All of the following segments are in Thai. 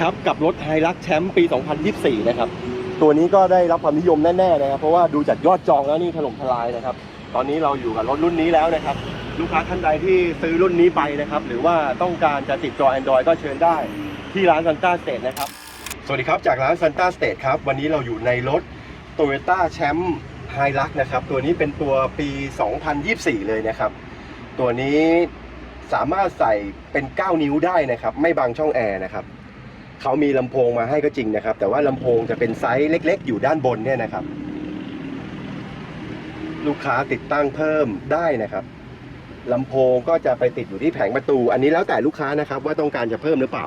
ครับกับรถไฮรักแชมป์ปี 2024 นะครับ ตัวนี้ก็ได้รับความนิยมแน่ๆนะครับ เพราะว่าดูจากยอดจองแล้วนี่ถล่มทลายนะครับ ตอนนี้เราอยู่กับรถรุ่นนี้แล้วนะครับ ลูกค้าท่านใดที่ซื้อรุ่นนี้ไปนะครับ หรือว่าต้องการจะติดจอ Android ก็เชิญได้ที่ร้านซันต้าสเตทนะครับ สวัสดีครับจากร้านซันต้าสเตทครับ วันนี้เราอยู่ในรถ Toyota แชมป์ไฮรักนะครับ ตัวนี้เป็นตัวปี 2024 เลยนะครับ ตัวนี้สามารถใส่เป็น 9 นิ้วได้นะครับ ไม่บังช่องแอร์นะครับ เขามีลำโพงมาให้ก็จริงนะครับ แต่ว่าลำโพงจะเป็นไซส์เล็ก ๆ อยู่ด้านบนเนี่ยนะครับ ลูกค้าติดตั้งเพิ่มได้นะครับลำโพงก็จะไปติดอยู่ที่แผงประตู อันนี้แล้วแต่ลูกค้านะครับ ว่าต้องการจะเพิ่มหรือเปล่า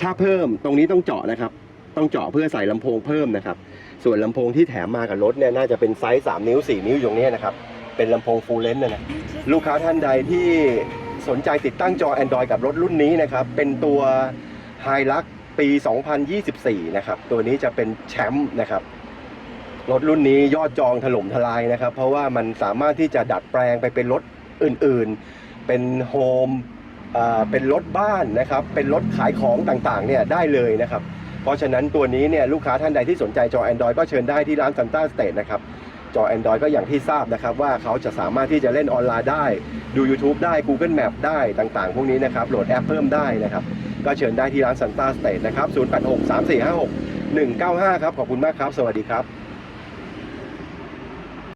ถ้าเพิ่มตรงนี้ต้องเจาะนะครับ ต้องเจาะเพื่อใส่ลำโพงเพิ่มนะครับ ส่วนลำโพงที่แถมมากับรถเนี่ยน่าจะเป็นไซส์3นิ้ว 4 นิ้วอยู่ตรงนี้นะครับเป็นลำโพงฟูลเลนส์นะนะลูกค้าท่านใดที่สนใจติดตั้งจอ Android กับรถรุ่นนี้นะครับ เป็นตัว h i l u x ปี 2024 นะครับ ตัวนี้จะเป็นแชมป์นะครับ รถรุ่นนี้ยอดจองถล่มทลายนะครับ เพราะว่ามันสามารถที่จะดัดแปลงไปเป็นรถอื่นๆ เป็นโฮมอ่าเป็นรถบ้านนะครับ เป็นรถขายของต่างๆ เนี่ยได้เลยนะครับ เพราะฉะนั้นตัวนี้เนี่ยลูกค้าท่านใดที่สนใจจอ Android ก็เชิญได้ที่ร้าน Santa State นะครับ จอ Android ก็อย่างที่ทราบนะครับ ว่าเขาจะสามารถที่จะเล่นออนไลน์ได้ ดู YouTube ได้ Google Map ได้ต่างๆ พวกนี้นะครับ โหลดแอปเพิ่มได้นะครับ ก็เชิญได้ที่ร้านซันต้าสเตทนะครับ 086 3456 195 ครับ ขอบคุณมากครับ สวัสดีครับ